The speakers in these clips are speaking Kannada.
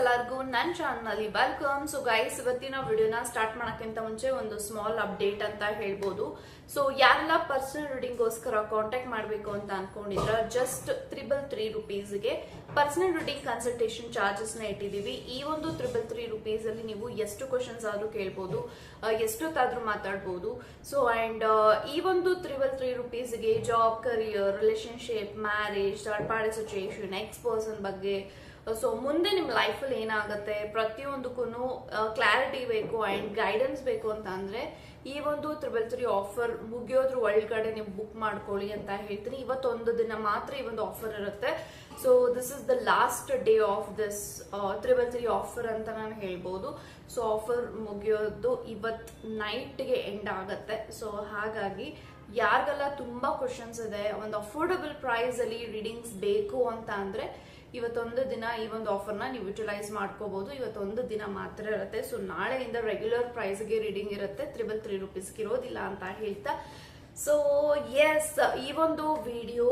ಎಲ್ಲರಿಗೂ ನನ್ನ ಚಾನಲ್ನಲ್ಲಿ ವೆಲ್ಕಮ್ ಸೊ ಗೈಸ್ ಇವತ್ತಿನ ವಿಡಿಯೋನ ಸ್ಟಾರ್ಟ್ ಮಾಡೋಕ್ಕಿಂತ ಮುಂಚೆ ಒಂದು ಸ್ಮಾಲ್ ಅಪ್ಡೇಟ್ ಅಂತ ಹೇಳ್ಬೋದು. ಸೊ ಯಾರೆಲ್ಲ ಪರ್ಸನಲ್ ರೀಡಿಂಗ್ಗೋಸ್ಕರ ಕಾಂಟ್ಯಾಕ್ಟ್ ಮಾಡಬೇಕು ಅಂತ ಅನ್ಕೊಂಡಿದ್ರ ಜಸ್ಟ್ ತ್ರಿಬಲ್ ತ್ರೀ ರುಪೀಸ್ಗೆ ಪರ್ಸನಲ್ ರೀಡಿಂಗ್ ಕನ್ಸಲ್ಟೇಷನ್ ಚಾರ್ಜಸ್ನ ಇಟ್ಟಿದ್ದೀವಿ. ಈ ಒಂದು ತ್ರಿಬಲ್ ತ್ರೀ ರುಪೀಸಲ್ಲಿ ನೀವು ಎಷ್ಟು ಕ್ವಶನ್ಸ್ ಆದ್ರೂ ಕೇಳ್ಬೋದು ಎಷ್ಟೊತ್ತಾದರೂ ಮಾತಾಡ್ಬೋದು. ಸೊ ಅಂಡ್ ಈ ಒಂದು triple three ರುಪೀಸ್ಗೆ job career relationship marriage third party situation ex person ಬಗ್ಗೆ ಸೊ ಮುಂದೆ ನಿಮ್ಮ ಲೈಫಲ್ಲಿ ಏನಾಗುತ್ತೆ? ಪ್ರತಿಯೊಂದಕ್ಕೂ ಕ್ಲಾರಿಟಿ ಬೇಕು ಅಂಡ್ ಗೈಡೆನ್ಸ್ ಬೇಕು ಅಂತ ಅಂದರೆ, ಈ ಒಂದು ತ್ರಿಬಲ್ ತ್ರೀ ಆಫರ್ ಮುಗಿಯೋದ್ರ ಒಳಗಡೆ ನೀವು ಬುಕ್ ಮಾಡ್ಕೊಳ್ಳಿ ಅಂತ ಹೇಳ್ತೀನಿ. ಇವತ್ತೊಂದು ದಿನ ಮಾತ್ರ ಈ ಒಂದು ಆಫರ್ ಇರುತ್ತೆ. So this is the last day of this triple three offer ಅಂತ ನಾನು ಹೇಳ್ಬೋದು. ಸೊ ಆಫರ್ ಮುಗಿಯೋದು ಇವತ್ತು ನೈಟ್ಗೆ ಎಂಡ್ ಆಗುತ್ತೆ. ಸೊ ಹಾಗಾಗಿ ಯಾರಿಗೆಲ್ಲ ತುಂಬಾ ಕ್ವಶನ್ಸ್ ಇದೆ, ಒಂದು ಅಫೋರ್ಡಬಲ್ ಪ್ರೈಸ್ ಅಲ್ಲಿ ರೀಡಿಂಗ್ಸ್ ಬೇಕು ಅಂತ ಅಂದ್ರೆ ಇವತ್ತೊಂದು ದಿನ ಈ ಒಂದು ಆಫರ್ನ ನೀವು ಯುಟಿಲೈಸ್ ಮಾಡ್ಕೋಬಹುದು ಇವತ್ತೊಂದು ದಿನ ಮಾತ್ರ ಇರುತ್ತೆ. ಸೊ ನಾಳೆಯಿಂದ ರೆಗ್ಯುಲರ್ ಪ್ರೈಸ್ಗೆ ರೀಡಿಂಗ್ ಇರುತ್ತೆ. ತ್ರಿಬಲ್ ತ್ರೀ ರುಪೀಸ್ಗೆ ಇರೋದಿಲ್ಲ ಅಂತ ಹೇಳ್ತಾ. ಸೊ ಎಸ್ ಈ ಒಂದು ವಿಡಿಯೋ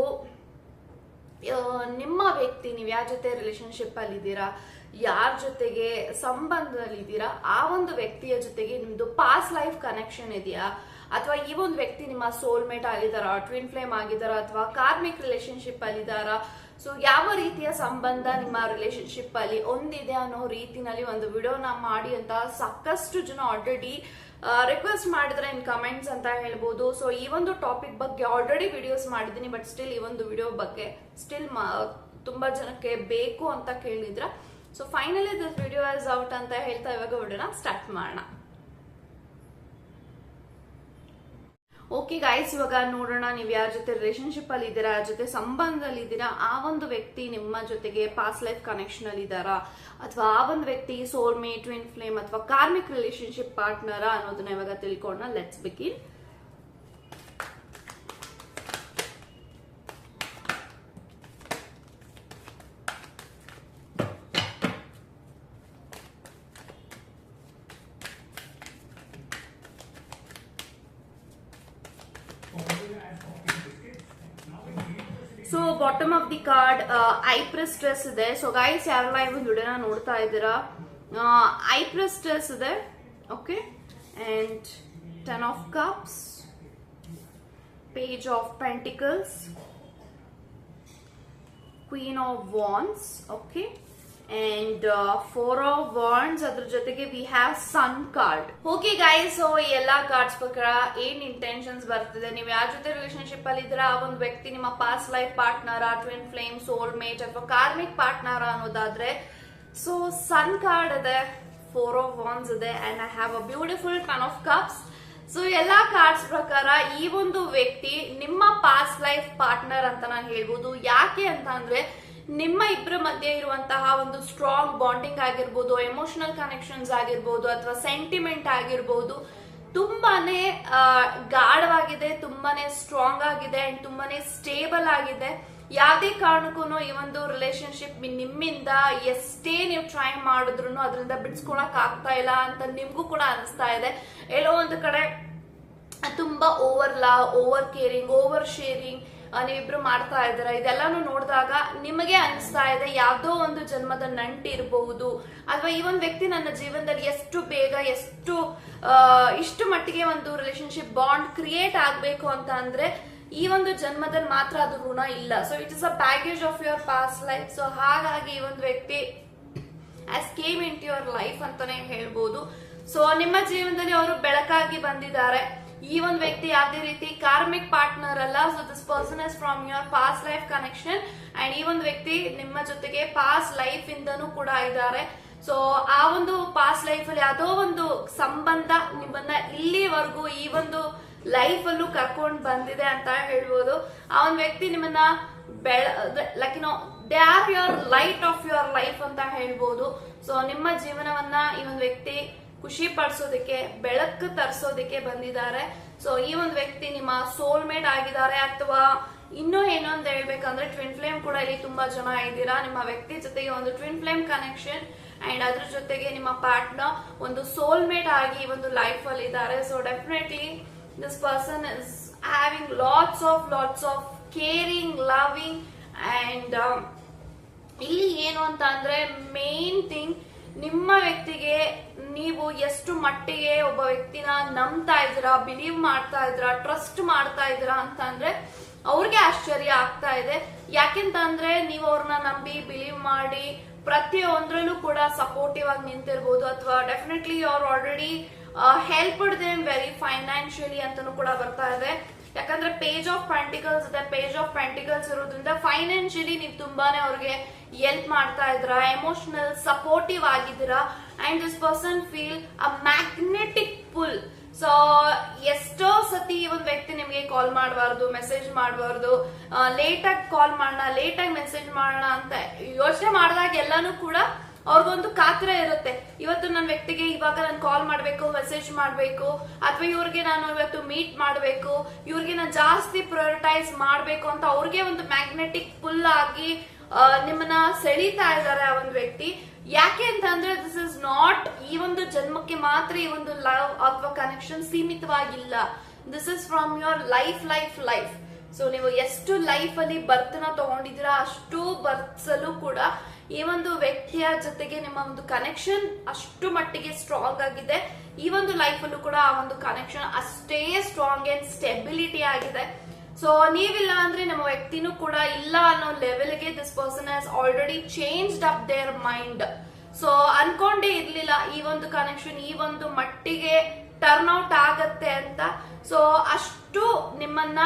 ನಿಮ್ಮ ವ್ಯಕ್ತಿ, ನೀವು ಯಾರ ಜೊತೆ ರಿಲೇಶನ್ಶಿಪ್ ಅಲ್ಲಿ ಇದ್ದೀರಾ, ಯಾರ ಜೊತೆಗೆ ಸಂಬಂಧದಲ್ಲಿ ಇದ್ದೀರಾ ಆ ಒಂದು ವ್ಯಕ್ತಿಯ ಜೊತೆಗೆ ನಿಮ್ದು ಪಾಸ್ ಲೈಫ್ ಕನೆಕ್ಷನ್ ಇದೆಯಾ? ಅಥವಾ ಈ ಒಂದು ವ್ಯಕ್ತಿ ನಿಮ್ಮ ಸೋಲ್ಮೇಟ್ ಆಗಿದಾರ ಟ್ವಿನ್ ಫ್ಲೇಮ್ ಆಗಿದಾರ ಅಥವಾ ಕಾರ್ಮಿಕ್ ರಿಲೇಶನ್ಶಿಪ್ ಅಲ್ಲಿ ಇದಾರಾ ಸೊ ಯಾವ ರೀತಿಯ ಸಂಬಂಧ ನಿಮ್ಮ ರಿಲೇಶನ್ಶಿಪ್ ಅಲ್ಲಿ ಒಂದಿದೆ ಅನ್ನೋ ರೀತಿನಲ್ಲಿ ಒಂದು ವಿಡಿಯೋನ ಮಾಡಿ ಅಂತ ಸಾಕಷ್ಟು ಜನ ಆಲ್ರೆಡಿ ರಿಕ್ವೆಸ್ಟ್ ಮಾಡಿದ್ರೆ ಇನ್ ಕಮೆಂಟ್ಸ್ ಅಂತ ಹೇಳ್ಬೋದು. ಸೊ ಈ ಒಂದು ಟಾಪಿಕ್ ಬಗ್ಗೆ ಆಲ್ರೆಡಿ ವಿಡಿಯೋಸ್ ಮಾಡಿದ್ದೀನಿ ಬಟ್ ಸ್ಟಿಲ್ ಈ ಒಂದು ವಿಡಿಯೋ ಬಗ್ಗೆ ಸ್ಟಿಲ್ ತುಂಬಾ ಜನಕ್ಕೆ ಬೇಕು ಅಂತ ಕೇಳಿದ್ರ so finally this video is out ಅಂತ ಹೇಳ್ತಾ ಇವಾಗ ವಿಡಿಯೋನ ಸ್ಟಾರ್ಟ್ ಮಾಡೋಣ. ಓಕೆ ಗಾಯ್ಸ್ ಇವಾಗ ನೋಡೋಣ ನೀವು ಯಾರ ಜೊತೆ ರಿಲೇಶನ್ಶಿಪ್ ಅಲ್ಲಿ ಇದ್ದೀರಾ ಜೊತೆ ಸಂಬಂಧದಲ್ಲಿ ಇದ್ದೀರಾ, ಆ ಒಂದು ವ್ಯಕ್ತಿ ನಿಮ್ಮ ಜೊತೆಗೆ ಪಾಸ್ ಲೈಫ್ ಕನೆಕ್ಷನ್ ಅಲ್ಲಿ ಇದ್ದಾರಾ? ಅಥವಾ ಆ ಒಂದು ವ್ಯಕ್ತಿ ಸೋಲ್ ಮೇ ಟ್ವಿನ್ ಫ್ಲೇಮ್ ಅಥವಾ ಕಾರ್ಮಿಕ್ ರಿಲೇಶನ್ಶಿಪ್ ಪಾರ್ಟ್ನರ ಅನ್ನೋದನ್ನ ಇವಾಗ ತಿಳ್ಕೊಂಡ let's begin so bottom of the card high priestess ಇದೆ. ಸೊ ಗೈಸ್ ಯಾರೆಲ್ಲ ಈ ಒಂದು ವಿಡಿಯೋನ ನೋಡ್ತಾ ಇದ್ದೀರಾ? ಐ ಪ್ರೆಸ್ಟ್ರೆಸ್ ಇದೆ. Okay and ten of cups page of pentacles queen of wands okay and four of wands ಅದ್ರ ಜೊತೆಗೆ we have sun card okay guys ಎಲ್ಲಾ ಕಾರ್ಡ್ಸ್ ಪ್ರಕಾರ ಏನ್ ಇಂಟೆನ್ಷನ್ಸ್ ಬರ್ತಿದೆ? ನೀವು ಯಾರ ಜೊತೆ ರಿಲೇಶನ್ಶಿಪ್ ಅಲ್ಲಿ ಇದ್ರ ಆ ಒಂದು ವ್ಯಕ್ತಿ ನಿಮ್ಮ past life partner twin flame soul mate ಅಥವಾ ಕಾರ್ಮಿಕ್ ಪಾರ್ಟ್ನರ್ ಅನ್ನೋದಾದ್ರೆ ಸೊ ಸನ್ ಕಾರ್ಡ್ ಇದೆ ಫೋರ್ ಆಫ್ ವಾನ್ಸ್ ಇದೆ and I have a beautiful ten of cups so ಎಲ್ಲಾ ಕಾರ್ಡ್ಸ್ ಪ್ರಕಾರ ಈ ಒಂದು ವ್ಯಕ್ತಿ ನಿಮ್ಮ ಪಾಸ್ಟ್ ಲೈಫ್ ಪಾರ್ಟ್ನರ್ ಅಂತ ನಾನು ಹೇಳ್ಬೋದು. ಯಾಕೆ ಅಂತ ಅಂದ್ರೆ ನಿಮ್ಮ ಇಬ್ಬರ ಮಧ್ಯೆ ಇರುವಂತಹ ಒಂದು ಸ್ಟ್ರಾಂಗ್ ಬಾಂಡಿಂಗ್ ಆಗಿರ್ಬೋದು ಎಮೋಷನಲ್ ಕನೆಕ್ಷನ್ಸ್ ಆಗಿರ್ಬೋದು ಅಥವಾ ಸೆಂಟಿಮೆಂಟ್ ಆಗಿರ್ಬೋದು, ತುಂಬಾನೇ ಗಾಢವಾಗಿದೆ, ತುಂಬಾನೇ ಸ್ಟ್ರಾಂಗ್ ಆಗಿದೆ ಅಂಡ್ ತುಂಬಾನೇ ಸ್ಟೇಬಲ್ ಆಗಿದೆ. ಯಾವುದೇ ಕಾರಣಕ್ಕೂ ಈ ಒಂದು ರಿಲೇಶನ್ಶಿಪ್ ನಿಮ್ಮಿಂದ ಎಷ್ಟೇ ನೀವು ಟ್ರೈ ಮಾಡಿದ್ರು ಅದರಿಂದ ಬಿಡಿಸ್ಕೊಳಕ್ ಆಗ್ತಾ ಇಲ್ಲ ಅಂತ ನಿಮ್ಗೂ ಕೂಡ ಅನಿಸ್ತಾ ಇದೆ. ಎಲ್ಲೋ ಒಂದು ಕಡೆ ತುಂಬಾ over love over caring over sharing ನೀವಿಬ್ರು ಮಾಡ್ತಾ ಇದ್ದೀರ? ಇದೆಲ್ಲಾನು ನೋಡಿದಾಗ ನಿಮಗೆ ಅನಿಸ್ತಾ ಇದೆ ಯಾವ್ದೋ ಒಂದು ಜನ್ಮದ ನಂಟು ಇರಬಹುದು. ಅಥವಾ ಈ ಒಂದು ವ್ಯಕ್ತಿ ನನ್ನ ಜೀವನದಲ್ಲಿ ಎಷ್ಟು ಬೇಗ, ಎಷ್ಟು ಇಷ್ಟು ಮಟ್ಟಿಗೆ ಒಂದು ರಿಲೇಶನ್ಶಿಪ್ ಬಾಂಡ್ ಕ್ರಿಯೇಟ್ ಆಗ್ಬೇಕು ಅಂತ ಅಂದ್ರೆ ಈ ಒಂದು ಜನ್ಮದಲ್ಲಿ ಮಾತ್ರ ಅದು ಋಣ ಇಲ್ಲ. So it is a package of your past life so ಹಾಗಾಗಿ ಈ ಒಂದು ವ್ಯಕ್ತಿ has came into your life ಅಂತಾನೆ ಹೇಳ್ಬೋದು. ಸೊ ನಿಮ್ಮ ಜೀವನದಲ್ಲಿ ಅವರು ಬೆಳಕಾಗಿ ಬಂದಿದ್ದಾರೆ. ಈ ಒಂದು ವ್ಯಕ್ತಿ ಯಾವುದೇ ರೀತಿ ಕಾರ್ಮಿಕ್ ಪಾರ್ಟ್ನರ್ ಅಲ್ಲ so this person is from your past life connection and ಈ ಒಂದು ವ್ಯಕ್ತಿ ನಿಮ್ಮ ಜೊತೆಗೆ ಪಾಸ್ ಲೈಫ್ ಇಂದನೂ ಕೂಡ ಇದ್ದಾರೆ. ಸೊ ಆ ಒಂದು ಪಾಸ್ ಲೈಫ್ ಅಲ್ಲಿ ಯಾವುದೋ ಒಂದು ಸಂಬಂಧ ನಿಮ್ಮನ್ನ ಇಲ್ಲಿವರೆಗೂ ಈ ಒಂದು ಲೈಫ್ ಅಲ್ಲೂ ಕರ್ಕೊಂಡು ಬಂದಿದೆ ಅಂತ ಹೇಳ್ಬೋದು. ಆ ಒಂದು ವ್ಯಕ್ತಿ ನಿಮ್ಮನ್ನ ಬೆಳ like know they are your light of your life ಅಂತ ಹೇಳ್ಬೋದು. ಸೊ ನಿಮ್ಮ ಜೀವನವನ್ನ ಈ ಒಂದು ವ್ಯಕ್ತಿ ಖುಷಿ ಪಡಿಸೋದಕ್ಕೆ, ಬೆಳಕು ತರಿಸೋದಕ್ಕೆ ಬಂದಿದ್ದಾರೆ. ಸೊ ಈ ಒಂದು ವ್ಯಕ್ತಿ ನಿಮ್ಮ ಸೋಲ್ಮೇಟ್ ಆಗಿದ್ದಾರೆ ಅಥವಾ ಇನ್ನೂ ಏನೋ ಅಂತ ಹೇಳ್ಬೇಕಂದ್ರೆ ಟ್ವಿನ್ ಫ್ಲೇಮ್ ಕೂಡ ಇಲ್ಲಿ ತುಂಬಾ ಜನ ಇದ್ದೀರಾ. ನಿಮ್ಮ ವ್ಯಕ್ತಿ ಜೊತೆಗೆ ಒಂದು ಟ್ವಿನ್ ಫ್ಲೇಮ್ ಕನೆಕ್ಷನ್ ಅಂಡ್ ಅದ್ರ ಜೊತೆಗೆ ನಿಮ್ಮ ಪಾರ್ಟ್ನರ್ ಒಂದು ಸೋಲ್ಮೇಟ್ ಆಗಿ ಒಂದು ಲೈಫ್ ಅಲ್ಲಿ ಇದ್ದಾರೆ. So definitely this person is having lots of lots of caring loving and ಇಲ್ಲಿ ಏನು ಅಂತ ಅಂದ್ರೆ ಮೇನ್ ಥಿಂಗ್ ನಿಮ್ಮ ವ್ಯಕ್ತಿಗೆ ನೀವು ಎಷ್ಟು ಮಟ್ಟಿಗೆ ಒಬ್ಬ ವ್ಯಕ್ತಿನ ನಂಬ್ತಾ ಇದ್ದೀರಾ ಬಿಲೀವ್ ಮಾಡ್ತಾ ಇದ್ದೀರಾ ಟ್ರಸ್ಟ್ ಮಾಡ್ತಾ ಇದ್ದೀರಾ ಅಂತ ಅಂದ್ರೆ ಅವ್ರಿಗೆ ಆಶ್ಚರ್ಯ ಆಗ್ತಾ ಇದೆ. ಯಾಕೆಂತಂದ್ರೆ ನೀವು ಅವ್ರನ್ನ ನಂಬಿ ಬಿಲೀವ್ ಮಾಡಿ ಪ್ರತಿಯೊಂದ್ರಲ್ಲೂ ಕೂಡ ಸಪೋರ್ಟಿವ್ ಆಗಿ ನಿಂತಿರ್ಬೋದು ಅಥವಾ ಡೆಫಿನೆಟ್ಲಿ ಅವ್ರು already help them very financially ಅಂತಾನು ಕೂಡ ಬರ್ತಾ ಇದೆ. ಯಾಕಂದ್ರೆ ಪೇಜ್ ಆಫ್ ಪ್ಯಾಂಟಿಕಲ್ಸ್ ಇದೆ. ಪೇಜ್ ಆಫ್ ಪ್ಯಾಂಟಿಕಲ್ಸ್ ಇರೋದ್ರಿಂದ ಫೈನಾನ್ಷಿಯಲಿ ನೀವು ತುಂಬಾನೇ ಅವ್ರಿಗೆ ಎಲ್ಪ್ ಮಾಡ್ತಾ ಇದ್ರ ಎಮೋಷನಲ್ ಸಪೋರ್ಟಿವ್ ಆಗಿದ್ದೀರಾ. And this person feel a magnetic pull so ಎಷ್ಟೋ ಸತಿ ಒಂದು ವ್ಯಕ್ತಿ ನಿಮಗೆ ಕಾಲ್ ಮಾಡಬಾರ್ದು ಮೆಸೇಜ್ ಮಾಡಬಾರ್ದು ಲೇಟ್ ಆಗಿ ಕಾಲ್ ಮಾಡೋಣ ಲೇಟ್ ಆಗಿ ಮೆಸೇಜ್ ಮಾಡೋಣ ಅಂತ ಯೋಚನೆ ಮಾಡಿದಾಗ ಎಲ್ಲಾನು ಕೂಡ ಅವ್ರಿಗೊಂದು ಕಾತರ ಇರುತ್ತೆ. ಇವತ್ತು ನನ್ನ ವ್ಯಕ್ತಿಗೆ ಇವಾಗ ನಾನು ಕಾಲ್ ಮಾಡಬೇಕು ಮೆಸೇಜ್ ಮಾಡಬೇಕು, ಅಥವಾ ಇವ್ರಿಗೆ ನಾನು ಇವತ್ತು ಮೀಟ್ ಮಾಡಬೇಕು, ಇವ್ರಿಗೆ ನಾನು ಜಾಸ್ತಿ ಪ್ರಯೋರಿಟೈಸ್ ಮಾಡಬೇಕು ಅಂತ ಅವ್ರಿಗೆ ಒಂದು ಮ್ಯಾಗ್ನೆಟಿಕ್ ಫುಲ್ ಆಗಿ ನಿಮ್ಮನ್ನ ಸೆಳೀತಾ ಇದ್ದಾರೆ ಆ ಒಂದು ವ್ಯಕ್ತಿ. ಯಾಕೆ ಅಂತಂದ್ರೆ ದಿಸ್ ಇಸ್ ನಾಟ್ ಈ ಒಂದು ಜನ್ಮಕ್ಕೆ ಮಾತ್ರ ಈ ಒಂದು ಲವ್ ಅಥವಾ ಕನೆಕ್ಷನ್ ಸೀಮಿತವಾಗಿಲ್ಲ. This is from your life life life so ನೀವು ಎಷ್ಟು ಲೈಫ್ ಅಲ್ಲಿ ಬರ್ತನ ತಗೊಂಡಿದ್ದೀರಾ, ಅಷ್ಟು ಬರ್ತ್ಸ್ ಕೂಡ ಈ ಒಂದು ವ್ಯಕ್ತಿಯ ಜೊತೆಗೆ ನಿಮ್ಮ ಒಂದು ಕನೆಕ್ಷನ್ ಅಷ್ಟು ಮಟ್ಟಿಗೆ ಸ್ಟ್ರಾಂಗ್ ಆಗಿದೆ. ಈ ಒಂದು ಲೈಫ್ ಅಲ್ಲೂ ಕೂಡ ಆ ಒಂದು ಕನೆಕ್ಷನ್ ಅಷ್ಟೇ ಸ್ಟ್ರಾಂಗ್ ಅಂಡ್ ಸ್ಟೆಬಿಲಿಟಿ ಆಗಿದೆ. ಸೊ ನೀವಿಲ್ಲ ಅಂದ್ರೆ ನಮ್ಮ ವ್ಯಕ್ತಿನೂ ಕೂಡ ಇಲ್ಲ ಅನ್ನೋ ಲೆವೆಲ್ಗೆ this person has already changed up their mind so ಅನ್ಕೊಂಡೇ ಇರ್ಲಿಲ್ಲ ಈ ಒಂದು ಕನೆಕ್ಷನ್ ಈ ಒಂದು ಮಟ್ಟಿಗೆ ಟರ್ನ್ ಔಟ್ ಆಗತ್ತೆ ಅಂತ. ಸೊ ಅಷ್ಟು ನಿಮ್ಮನ್ನ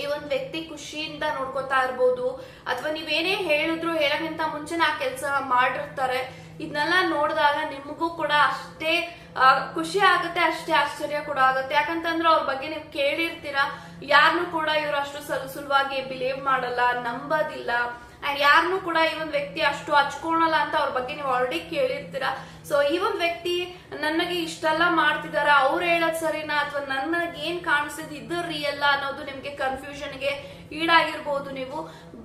ಈ ಒಂದು ವ್ಯಕ್ತಿ ಖುಷಿಯಿಂದ ನೋಡ್ಕೊತಾ ಇರ್ಬೋದು. ಅಥವಾ ನೀವೇನೇ ಹೇಳಿದ್ರು ಹೇಳಕ್ಕಿಂತ ಮುಂಚೆನೆ ಆ ಕೆಲಸ ಮಾಡಿರ್ತಾರೆ. ಇದನ್ನೆಲ್ಲ ನೋಡಿದಾಗ ನಿಮಗೂ ಕೂಡ ಅಷ್ಟೇ ಖುಷಿ ಆಗುತ್ತೆ, ಅಷ್ಟೇ ಆಶ್ಚರ್ಯ ಕೂಡ ಆಗುತ್ತೆ. ಯಾಕಂತಂದ್ರೆ ಅವ್ರ ಬಗ್ಗೆ ನೀವು ಕೇಳಿರ್ತೀರಾ. ಯಾರನ್ನೂ ಕೂಡ ಇವ್ರು ಅಷ್ಟು ಸಲ್ ಸುಲಭವಾಗಿ ಬಿಲೀವ್ ಮಾಡಲ್ಲ, ನಂಬೋದಿಲ್ಲ. ಅಂಡ್ ಯಾರನ್ನು ಕೂಡ ಈ ಒಂದು ವ್ಯಕ್ತಿ ಅಷ್ಟು ಹಚ್ಕೊಳಲ್ಲ ಅಂತ ಅವ್ರ ಬಗ್ಗೆ ನೀವು ಆಲ್ರೆಡಿ ಕೇಳಿರ್ತೀರಾ? ಸೊ ಈ ಒಂದು ವ್ಯಕ್ತಿ ನನಗೆ ಇಷ್ಟೆಲ್ಲ ಮಾಡ್ತಿದಾರ, ಅವ್ರು ಹೇಳೋದ್ ಸರಿನಾ? ಅಥವಾ ನನಗೆ ಏನ್ ಕಾಣಿಸಿದ್ ಇದು ರಿಯಲ್ಲ ಅನ್ನೋದು ನಿಮ್ಗೆ ಕನ್ಫ್ಯೂಷನ್ಗೆ ಈಡಾಗಿರ್ಬೋದು ನೀವು.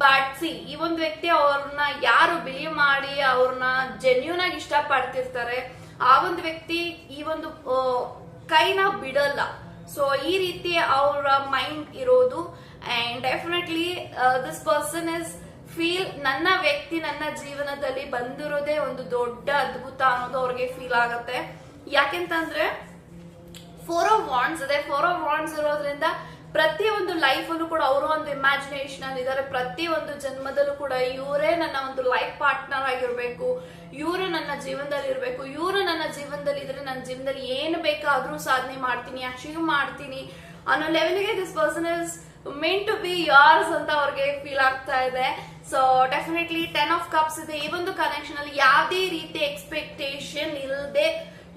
ಬಟ್ ಸಿ ಈ ಒಂದು ವ್ಯಕ್ತಿ ಅವ್ರನ್ನ ಯಾರು ಬಿಲೀವ್ ಮಾಡಿ ಅವ್ರನ್ನ ಜೆನ್ಯೂನ್ ಆಗಿ ಇಷ್ಟಪಡ್ತಿರ್ತಾರೆ, ಆ ಒಂದು ವ್ಯಕ್ತಿ ಈ ಒಂದು ಕೈನ ಬಿಡಲ್ಲ. ಸೊ ಈ ರೀತಿ ಅವರ ಮೈಂಡ್ ಇರೋದು. And definitely this person is feel ನನ್ನ ವ್ಯಕ್ತಿ ನನ್ನ ಜೀವನದಲ್ಲಿ ಬಂದಿರೋದೇ ಒಂದು ದೊಡ್ಡ ಅದ್ಭುತ ಅನ್ನೋದು ಅವ್ರಿಗೆ ಫೀಲ್ ಆಗತ್ತೆ. ಯಾಕೆಂತಂದ್ರೆ ಫೋರ್ ಆಫ್ ವಾಂಡ್ಸ್ ಇದೆ. ಫೋರ್ ಆಫ್ ವಾಂಡ್ಸ್ ಇರೋದ್ರಿಂದ ಪ್ರತಿಯೊಂದು ಲೈಫ್ ಅಲ್ಲೂ ಕೂಡ ಅವರು ಒಂದು ಇಮ್ಯಾಜಿನೇಷನ್ ಅಲ್ಲಿ ಇದ್ದಾರೆ ಪ್ರತಿ ಒಂದು ಜನ್ಮದಲ್ಲೂ ಕೂಡ ಇವರೇ ನನ್ನ ಒಂದು ಲೈಫ್ ಪಾರ್ಟ್ನರ್ ಆಗಿರ್ಬೇಕು. ಇವರು ನನ್ನ ಜೀವನದಲ್ಲಿ ಇರಬೇಕು. ಇವರು ನನ್ನ ಜೀವನದಲ್ಲಿ ಇದ್ರೆ ನನ್ನ ಜೀವನದಲ್ಲಿ ಏನು ಬೇಕಾದ್ರೂ ಸಾಧನೆ ಮಾಡ್ತೀನಿ ಅಚೀವ್ ಮಾಡ್ತೀನಿ ಅನ್ನೋ ಲೆವೆಲ್ಗೆ this person is meant to be yours ಅಂತ ಅವ್ರಿಗೆ ಫೀಲ್ ಆಗ್ತಾ ಇದೆ. So definitely ten of cups ಇದೆ. ಈ ಒಂದು ಕನೆಕ್ಷನ್ ಅಲ್ಲಿ ಯಾವುದೇ ರೀತಿ ಎಕ್ಸ್ಪೆಕ್ಟೇಷನ್ ಇಲ್ಲದೆ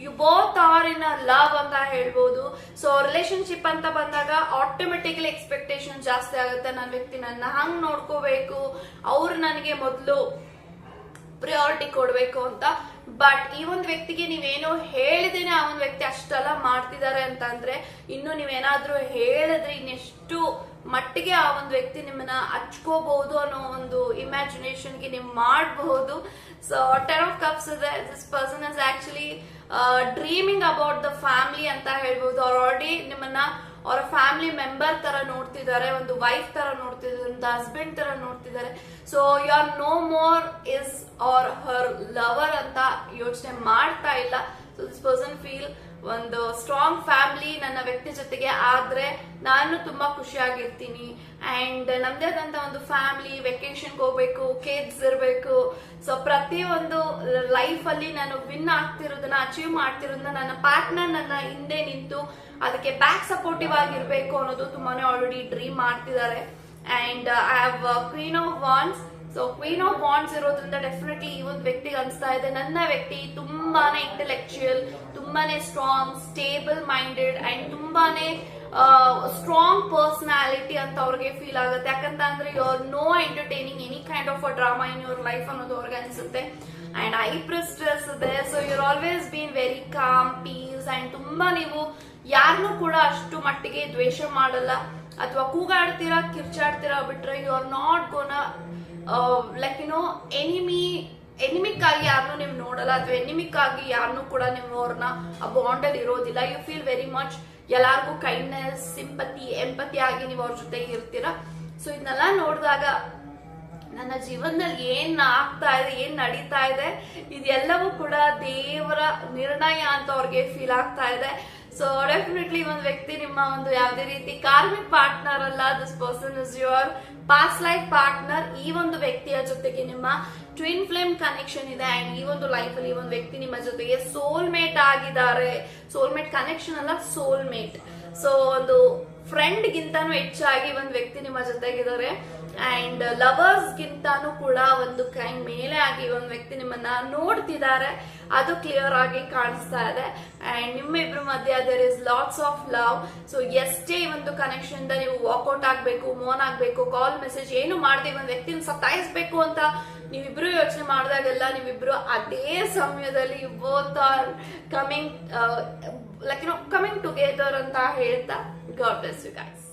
you both are in a love ಅಂತ ಹೇಳ್ಬೋದು. ಸೊ ರಿಲೇಶನ್ಶಿಪ್ ಅಂತ ಬಂದಾಗ ಆಟೋಮೆಟಿಕ್ಲಿ ಎಕ್ಸ್ಪೆಕ್ಟೇಷನ್ ಜಾಸ್ತಿ ಆಗುತ್ತೆ ನನ್ನ ವ್ಯಕ್ತಿ ನನ್ನ ಹಂಗ್ ನೋಡ್ಕೋಬೇಕು, ಅವ್ರು ನನಗೆ ಮೊದಲು ಪ್ರಿಯಾರಿಟಿ ಕೊಡಬೇಕು ಅಂತ. ಬಟ್ ಈ ಒಂದು ವ್ಯಕ್ತಿಗೆ ನೀವೇನೋ ಹೇಳಿದೇನೆ ಆ ಒಂದು ವ್ಯಕ್ತಿ ಅಷ್ಟೆಲ್ಲ ಮಾಡ್ತಿದ್ದಾರೆ ಅಂತ ಅಂದ್ರೆ ಇನ್ನು ನೀವೇನಾದ್ರೂ ಹೇಳಿದ್ರೆ ಇನ್ನೆಷ್ಟು ಮಟ್ಟಿಗೆ ಆ ಒಂದು ವ್ಯಕ್ತಿ ನಿಮ್ಮನ್ನ ಹಚ್ಕೋಬಹುದು ಅನ್ನೋ ಒಂದು ಇಮ್ಯಾಜಿನೇಷನ್ಗೆ ನೀವು ಮಾಡಬಹುದು. ಸೊ ಟೆನ್ ಆಫ್ ಕಪ್ಸ್ ಇದೆ this person is actually dreaming about the family ಅಂತ ಹೇಳ್ಬಹುದು ಅವ್ರು ಆಲ್ರೆಡಿ ನಿಮ್ಮನ್ನ ಅವರ ಫ್ಯಾಮಿಲಿ ಮೆಂಬರ್ ತರ ನೋಡ್ತಿದ್ದಾರೆ, ಒಂದು ವೈಫ್ ತರ ನೋಡ್ತಿದ್ದಾರೆ, ಒಂದು ಹಸ್ಬೆಂಡ್ ತರ ನೋಡ್ತಿದ್ದಾರೆ. So you are no more his or her lover ಅಂತ ಯೋಚನೆ ಮಾಡ್ತಾ ಇಲ್ಲ. ಸೊ ದಿಸ್ ಪರ್ಸನ್ ಫೀಲ್ ಒಂದು ಸ್ಟ್ರಾಂಗ್ ಫ್ಯಾಮಿಲಿ ನನ್ನ ವ್ಯಕ್ತಿ ಜೊತೆಗೆ ಆದ್ರೆ ನಾನು ತುಂಬಾ ಖುಷಿಯಾಗಿರ್ತೀನಿ. ಅಂಡ್ ನಮ್ದೇ ಆದಂತ ಒಂದು ಫ್ಯಾಮಿಲಿ ವೆಕೇಶನ್ಗೆ ಹೋಗ್ಬೇಕು ಕಿಡ್ಸ್ ಇರಬೇಕು. ಸೊ ಪ್ರತಿಯೊಂದು ಲೈಫ್ ಅಲ್ಲಿ ನಾನು ವಿನ್ ಆಗ್ತಿರೋದನ್ನ ಅಚೀವ್ ಮಾಡ್ತಿರೋದನ್ನ, ನನ್ನ ಪಾರ್ಟ್ನರ್ ನನ್ನ ಹಿಂದೆ ನಿಂತು ಅದಕ್ಕೆ ಬ್ಯಾಕ್ ಸಪೋರ್ಟಿವ್ ಆಗಿರ್ಬೇಕು ಅನ್ನೋದು ತುಂಬಾನೇ ಆಲ್ರೆಡಿ ಡ್ರೀಮ್ ಮಾಡ್ತಿದ್ದಾರೆ. And I have queen of wands so queen of wands ಇರೋದ್ರಿಂದ ಡೆಫಿನೆಟ್ಲಿ ಈ ಒಂದು ವ್ಯಕ್ತಿಗೆ ಅನಿಸ್ತಾ ಇದೆ. ನನ್ನ ವ್ಯಕ್ತಿ ತುಂಬಾನೇ ಇಂಟೆಲೆಕ್ಚುಯಲ್ ತುಂಬಾನೇ ಸ್ಟ್ರಾಂಗ್ ಸ್ಟೇಬಲ್ ಮೈಂಡೆಡ್ ಅಂಡ್ ತುಂಬಾನೇ ಸ್ಟ್ರಾಂಗ್ ಪರ್ಸನಾಲಿಟಿ ಅಂತ ಅವ್ರಿಗೆ ಫೀಲ್ ಆಗುತ್ತೆ. ಯಾಕಂತ ಅಂದ್ರೆ you are no entertaining any kind of a drama in your life ಅನ್ನೋದು ಅವ್ರಿಗೆ ಅನಿಸುತ್ತೆ. ಅಂಡ್ ಐ ಪ್ರಿಸ್ಟ್ರೆಸ್ ಇದೆ. So you're always been very calm peace and ತುಂಬಾ ನೀವು ಯಾರನ್ನೂ ಕೂಡ ಅಷ್ಟು ಮಟ್ಟಿಗೆ ದ್ವೇಷ ಮಾಡಲ್ಲ. ಅಥವಾ ಕೂಗಾಡ್ತೀರಾ, ಕಿರ್ಚಾಡ್ತೀರಾ ಬಿಟ್ರೆ you are not gonna like you know enemy anaemic ಆಗಿ ಯಾರನ್ನೂ ನೀವು ನೋಡಲ್ಲ, ಅಥವಾ ಎನಿಮಿಕ್ ಆಗಿ ಯಾರನ್ನೂ ಕೂಡ ನೀವು ಅವ್ರನ್ನ ಆ ಬಾಂಡಲ್ಲಿ ಇರೋದಿಲ್ಲ. ಯು ಫೀಲ್ ವೆರಿ ಮಚ್ ಎಲ್ಲಾರ್ಗೂ ಕೈಂಡ್ನೆಸ್ ಸಿಂಪತಿ ಎಂಪತಿ ಆಗಿ ನೀವು ಅವ್ರ ಜೊತೆ ಇರ್ತೀರಾ. ಸೊ ಇದನ್ನೆಲ್ಲ ನೋಡಿದಾಗ ನನ್ನ ಜೀವನದಲ್ಲಿ ಏನ್ ಆಗ್ತಾ ಇದೆ, ಏನ್ ನಡೀತಾ ಇದೆ, ಇದೆಲ್ಲವೂ ಕೂಡ ದೇವರ ನಿರ್ಣಯ ಅಂತ ಅವ್ರಿಗೆ ಫೀಲ್ ಆಗ್ತಾ ಇದೆ. ಸೊ ಡೆಫಿನೆಟ್ಲಿ ಒಂದು ವ್ಯಕ್ತಿ ನಿಮ್ಮ ಒಂದು ಯಾವುದೇ ರೀತಿ ಕಾರ್ಮಿಕ್ ಪಾರ್ಟ್ನರ್ ಅಲ್ಲ this person is your past life partner ಈ ಒಂದು ವ್ಯಕ್ತಿಯ ಜೊತೆಗೆ ನಿಮ್ಮ ಟ್ವಿನ್ ಫ್ಲೇಮ್ ಕನೆಕ್ಷನ್ ಇದೆ ಅಂಡ್ ಈ ಒಂದು ಲೈಫ್ ಅಲ್ಲಿ ಈ ಒಂದು ವ್ಯಕ್ತಿ ನಿಮ್ಮ ಜೊತೆಗೆ ಸೋಲ್ ಮೇಟ್ ಆಗಿದ್ದಾರೆ ಸೋಲ್ ಮೇಟ್ ಕನೆಕ್ಷನ್ ಅಲ್ಲ ಸೋಲ್ ಮೇಟ್ ಸೊ ಒಂದು ಫ್ರೆಂಡ್ ಗಿಂತಾನು ಹೆಚ್ಚಾಗಿ ಒಂದು ವ್ಯಕ್ತಿ ನಿಮ್ಮ ಜೊತೆಗಿದ್ದಾರೆ ಅಂಡ್ ಲವರ್ಸ್ ಗಿಂತಾನು ಕೂಡ ಒಂದು ಕೈ ಮೇಲೆ ಆಗಿ ಒಂದು ವ್ಯಕ್ತಿ ನಿಮ್ಮನ್ನ ನೋಡ್ತಿದ್ದಾರೆ. ಅದು ಕ್ಲಿಯರ್ ಆಗಿ ಕಾಣಿಸ್ತಾ ಇದೆ. ಅಂಡ್ ನಿಮ್ಮಿಬ್ರ ಮಧ್ಯ there is lots of love so ಎಷ್ಟೇ ಒಂದು ಕನೆಕ್ಷನ್ ಇಂದ ನೀವು ವಾಕ್ಔಟ್ ಆಗ್ಬೇಕು ಮೋನ್ ಆಗ್ಬೇಕು ಕಾಲ್ ಮೆಸೇಜ್ ಏನು ಮಾಡದೆ ಒಂದು ವ್ಯಕ್ತಿನ ಸತಾಯಿಸ್ಬೇಕು ಅಂತ ನೀವಿಬ್ರು ಯೋಚನೆ ಮಾಡಿದಾಗೆಲ್ಲ ನೀವಿಬ್ರು ಅದೇ ಸಮಯದಲ್ಲಿ both are coming like you coming together ಅಂತ ಹೇಳ್ತಾ ಗಾಡ್ ಬ್ಲೆಸ್ ಯು ಗೈಸ್